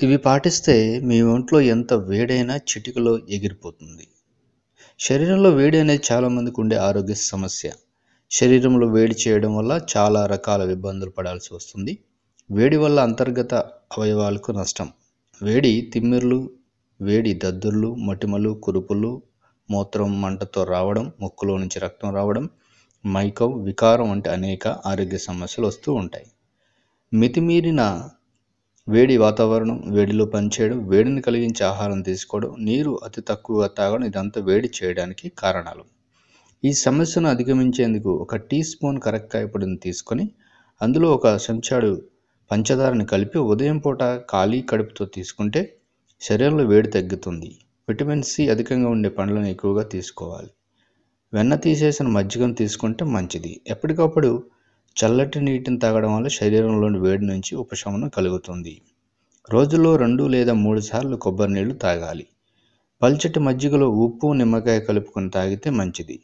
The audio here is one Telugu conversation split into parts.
ఇవి పాటిస్తే మీ ఒంట్లో ఎంత వేడైనా చిటికలో ఎగిరిపోతుంది. శరీరంలో వేడి అనేది చాలామందికి ఉండే ఆరోగ్య సమస్య. శరీరంలో వేడి చేయడం వల్ల చాలా రకాల ఇబ్బందులు పడాల్సి వస్తుంది. వేడి వల్ల అంతర్గత అవయవాలకు నష్టం. వేడి తిమ్మిర్లు వేడి దద్దుర్లు మటిమలు కురుపులు మూత్రం మంటతో రావడం ముక్కులో నుంచి రక్తం రావడం మైకం వికారం వంటి అనేక ఆరోగ్య సమస్యలు వస్తూ ఉంటాయి. మితిమీరిన వేడి వాతావరణం వేడిలో పనిచేయడం వేడిని కలిగించే ఆహారం తీసుకోవడం నీరు అతి తక్కువగా తాగడం ఇదంతా వేడి చేయడానికి కారణాలు. ఈ సమస్యను అధిగమించేందుకు ఒక టీ స్పూన్ కరక్కాయ పొడిని తీసుకొని అందులో ఒక చెంచాడు పంచదారని కలిపి ఉదయం పూట ఖాళీ కడుపుతో తీసుకుంటే శరీరంలో వేడి తగ్గుతుంది. విటమిన్ సి అధికంగా ఉండే పండ్లను ఎక్కువగా తీసుకోవాలి. వెన్న తీసేసిన మజ్జిగను తీసుకుంటే మంచిది. ఎప్పటికప్పుడు చల్లటి నీటిని తాగడం వల్ల శరీరంలోని వేడి నుంచి ఉపశమనం కలుగుతుంది. రోజులో రెండు లేదా మూడు సార్లు కొబ్బరి నీళ్ళు తాగాలి. పల్చటి మజ్జిగలో ఉప్పు నిమ్మకాయ కలుపుకొని తాగితే మంచిది.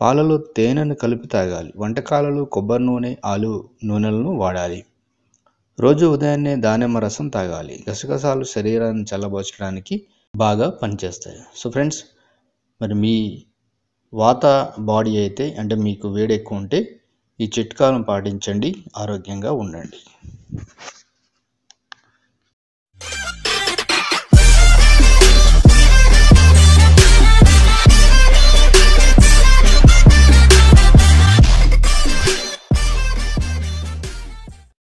పాలలో తేనెను కలిపి తాగాలి. వంటకాలలో కొబ్బరి నూనె ఆలు నూనెలను వాడాలి. రోజు ఉదయాన్నే దానిమ్మ రసం తాగాలి. గసగసాలు శరీరాన్ని చల్లబోచడానికి బాగా పనిచేస్తాయి. సో ఫ్రెండ్స్ మరి మీ వాత బాడీ అయితే అంటే మీకు వేడి ఎక్కువ ఉంటే ఈ చిట్కాలను పాటించండి. ఆరోగ్యంగా ఉండండి.